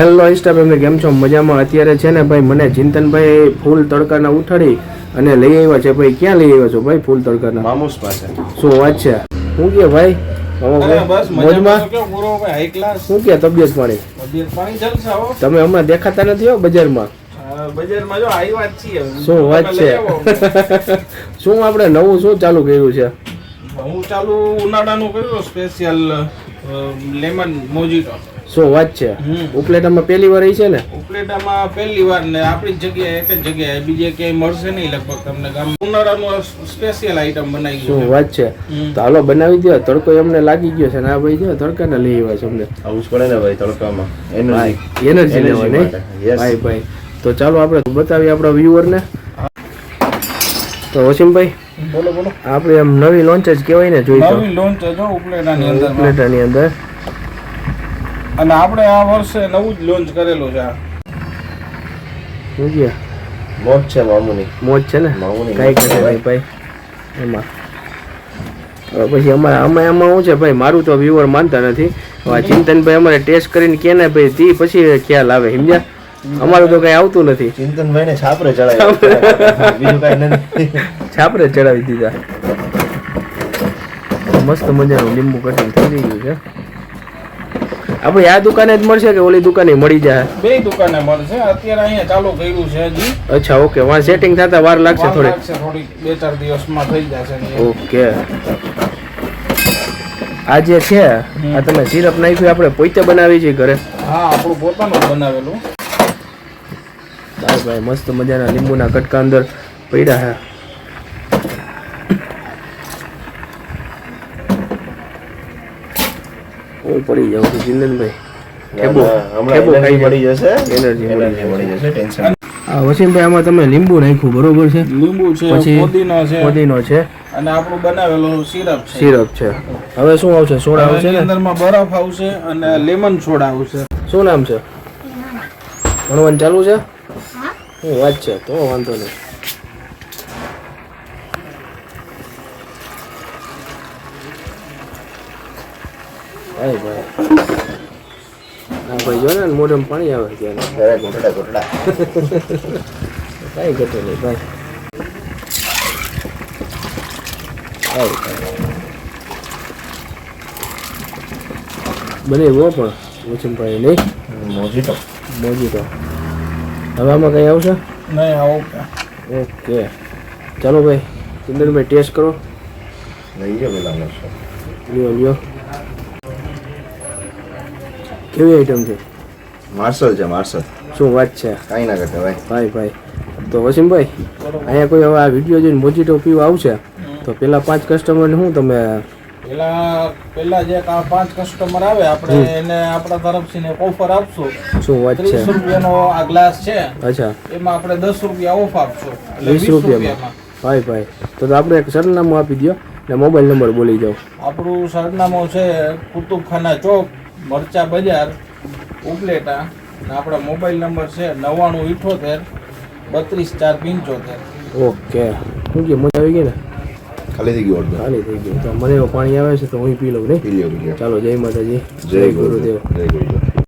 Hello Insta family કેમ છો? મજામાં? અત્યારે છે ને ભાઈ મને ચિંતનભાઈ ફૂલ તડકાના ઉઠાડી અને લઈ આવ્યા છે. ભાઈ ક્યાં લઈ આવ્યા છો ભાઈ ફૂલ તડકાના? મામુસ પાસે. શું વાત છે? શું કે ભાઈ? શું કે તબિયત પાણી? હો. તમે હમણાં દેખાતા નથી હો બજારમાં? શું વાત છે? શું આપણે નવું શું ચાલુ કર્યું છે? હું ચાલુ ઉનાળાનું કર્યું સ્પેશિયલ લેમન મોજીટો શું વાત છે? ઉપલેટામાં પહેલી વાર છે ને? ઉપલેટામાં પહેલી વાર ને આપણી જ જગ્યાએ એક જ જગ્યાએ બીજે ક્યાંય મળશે નહીં લગભગ તમને. ગામ ઉનાળાનું સ્પેશિયલ આઈટમ બનાવી શું વાત છે? તો હાલો બનાવી દો તડકો એમને લાગી ગયો છે ને. આ ભાઈ જો તડકાના લઈ આવ્યા છે અમને. આવું જ પડે ને ભાઈ તડકામાં. એનર્જી એનર્જી લેવા નહીં? ભાઈ ભાઈ. તો ચાલો આપણે બતાવીએ આપણા વ્યુઅરને તો વસીમભાઈ બોલો બોલો. આપણે એમ નવી લોન્ચ જ કહેવાય ને જોઈ નવી લોન્ચ જો ઉપલેટાની અંદર. ઉપલેટાની અંદર. અને આપણે આ વર્ષે નવું જ લોન્ચ કરેલું છે આ. મોજ છે મામુની. મોજ છે ને? મામુની કઈ કરે ભાઈ ભાઈ. એમાં. પછી અમારે આમાં એમાં શું છે ભાઈ? મારું તો વ્યુઅર માનતા નથી. આ ચિંતનભાઈ અમારે ટેસ્ટ કરીને કે ને ભાઈ તી પછી ખ્યાલ આવે સમજ્યા? અમારું તો કઈ આવતું નથી. ચિંતનભાઈ ને છાપરે ચડાવી બીજું કઈ નથી. છાપરે ચડાવી દીધા. મસ્ત મજાનું લીંબુ કટિંગ થઈ ગયું છે. આપણે આ દુકાને જ મળશે કે ઓલી દુકાને મળી જાય? બે દુકાને મળશે. અત્યારે અહીંયા ચાલુ કર્યું છે હજી. અચ્છા ઓકે. વાં સેટિંગ થતા વાર લાગશે થોડી થોડી બે ચાર દિવસમાં થઈ જશે ઓકે. આ જે છે આ તમે સિરપ નાખ્યું આપણે પોતે બનાવી છે ઘરે. હા આપણું પોતાનું બનાવેલું. ભાઈ ભાઈ મસ્ત મજાના લીંબુના કટકા અંદર પડ્યા હું પડી જાવ છું ચિંતનભાઈ ઠેબુ. ઠેબુ ખાઈ એનર્જી જશે. એનર્જી મળી જશે ટેન્શન વસીમભાઈ આમાં તમે લીંબુ નાખ્યું બરોબર છે? લીંબુ છે પુદીનો છે. પુદીનો છે. અને આપણું બનાવેલું સિરપ છે. સિરપ છે. હવે શું આવશે? સોડા આવશે ને? અંદરમાં બરફ આવશે અને લેમન સોડા આવશે. શું નામ છે? ભણવાનું ચાલુ છે? શું વાત છે? તો વાંધો નહીં. ભાઈ ભાઈ હા ભાઈ જો ને મોઢામાં પાણી આવે છે એને. ઘરે ઘૂંટડા ઘૂંટડા. કાંઈ ઘટે નહીં ભાઈ. બને એવો પણ વચનભાઈ નહીં. મોજીટો. મોજી તો હવે આમાં કંઈ આવશે? નહીં આવો ઓકે. ચાલો ભાઈ ચંદનભાઈ ટેસ્ટ કરો. લઈ જાઓ પેલા લ્યો લ્યો. કેવી આઈટમ છે? માર્શલ છે માર્શલ. શું વાત છે? કાંઈ ના કરતા ભાઈ. ભાઈ ભાઈ. તો વસીમભાઈ અહીંયા કોઈ હવે આ વીડિયો જોઈને મોજીટો પીવા આવશે? તો પેલા પાંચ કસ્ટમરને શું તમે પેલા પેલા જે આ પાંચ કસ્ટમર આવે આપણે એને આપણા તરફથી ને ઓફર આપશું. શું વાત છે? ત્રીસ રૂપિયાનો આ ગ્લાસ છે. અચ્છા. એમાં આપણે દસ રૂપિયા ઓફ આપશું. એટલે વીસ રૂપિયામાં. ભાઈ ભાઈ. તો તો આપણે એક સરનામું આપી દો ને મોબાઈલ નંબર બોલી જાઓ. આપણું સરનામું છે કુતુબખાના ચોક મરચા બજાર ઉપલેટા અને આપણા મોબાઈલ નંબર છે નવ્વાણું ઇઠોતેર બત્રીસ ચાર પંચોતેર. ઓકે. શું કે મજા આવી ગઈ ને? ખાલી થઈ ગયું ખાલી થઈ ગયું. તો મને એવું પાણી આવે છે તો હું પી લઉં નહીં પી લઉં ચાલો જય માતાજી. જય ગુરુદેવ. જય ગુરુદેવ.